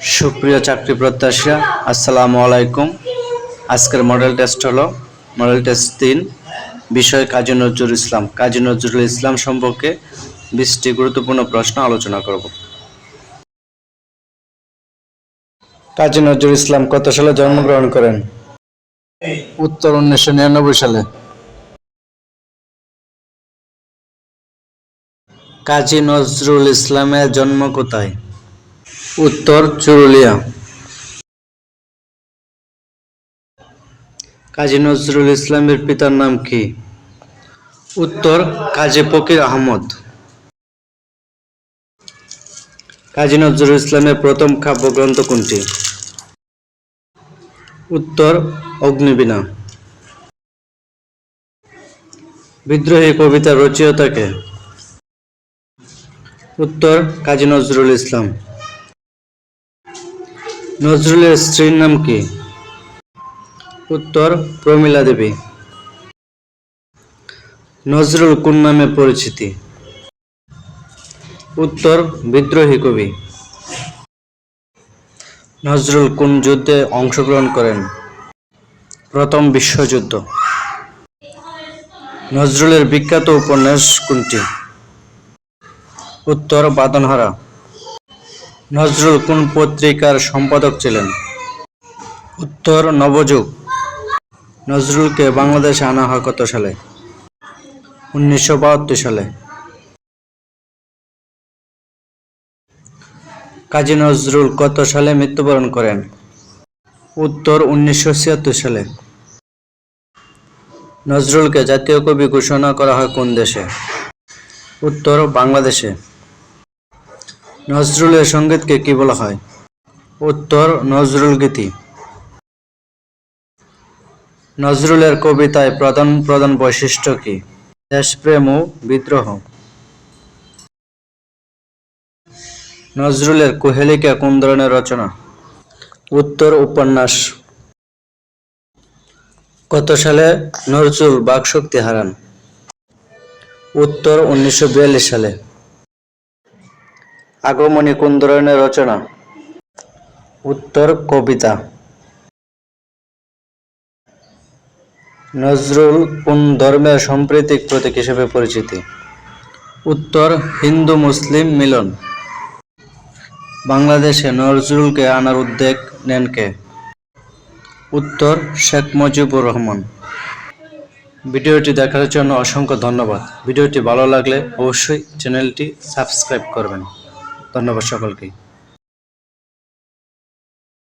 সুপ্রিয় চাকরি প্রত্যাশীরা আসসালামু আলাইকুম। আজকের মডেল টেস্ট হলো মডেল টেস্ট তিন বিষয় কাজী নজরুল ইসলাম। কাজী নজরুল ইসলাম সম্পর্কে বিশটি গুরুত্বপূর্ণ প্রশ্ন আলোচনা করব। কাজী নজরুল ইসলাম কত সালে জন্মগ্রহণ করেন? উত্তর উনিশশো নিরানব্বই সালে। কাজী নজরুল ইসলামের জন্ম কোথায়? উত্তর চুরুলিয়া। কাজী নজরুল ইসলামের পিতার নাম কি? উত্তর, কাজী ফকির আহমদ। কাজী নজরুল ইসলামের প্রথম কাব্যগ্রন্থ কোনটি? উত্তর, অগ্নিবীণা। বিদ্রোহী কবিতা রচয়িতাকে উত্তর, কাজী নজরুল ইসলাম। নজরুলের স্ত্রীর নাম কি? উত্তর, প্রমীলা দেবী। নজরুল কোন নামে পরিচিতি? উত্তর, বিদ্রোহী কবি। নজরুল কোন যুদ্ধে অংশগ্রহণ করেন? প্রথম বিশ্বযুদ্ধ। নজরুলের বিখ্যাত উপন্যাস কোনটি? উত্তর, বাদনহারা। নজরুল কোন পত্রিকার সম্পাদক ছিলেন? উত্তর, নবযুগ। নজরুলকে বাংলাদেশে আনা হয় কত সালে? উনিশশো বাহাত্তর সালে। কাজী নজরুল কত সালে মৃত্যুবরণ করেন? উত্তর, উনিশশো ছিয়াত্তর সালে। নজরুলকে জাতীয় কবি ঘোষণা করা হয় কোন দেশে? উত্তর, বাংলাদেশে। নজরুলের সঙ্গীতকে কি বলা হয়? উত্তর, নজরুল গীতি। নজরুলের কবিতায় প্রধান প্রধান বৈশিষ্ট্য কি? দেশপ্রেম ও বিদ্রোহ। নজরুলের কুহেলিকা কোন ধরনের রচনা? উত্তর, উপন্যাস। কত সালে নজরুল বাকশক্তি হারান? উত্তর, উনিশশো বিয়াল্লিশ সালে। আগমনী কোন ধরনের রচনা। উত্তর কবিতা। নজরুল কোন ধর্মের সাম্প্রতিক প্রতীক হিসেবে পরিচিতি। উত্তর হিন্দু মুসলিম মিলন। বাংলাদেশে নজরুলকে আনার উদ্যোগ নেন কে? উত্তর শেখ মুজিবুর রহমান। ভিডিওটি দেখার জন্য অসংখ্য ধন্যবাদ। ভিডিওটি ভালো লাগলে অবশ্যই চ্যানেলটি সাবস্ক্রাইব করবেন। ধন্যবাদ সকলকে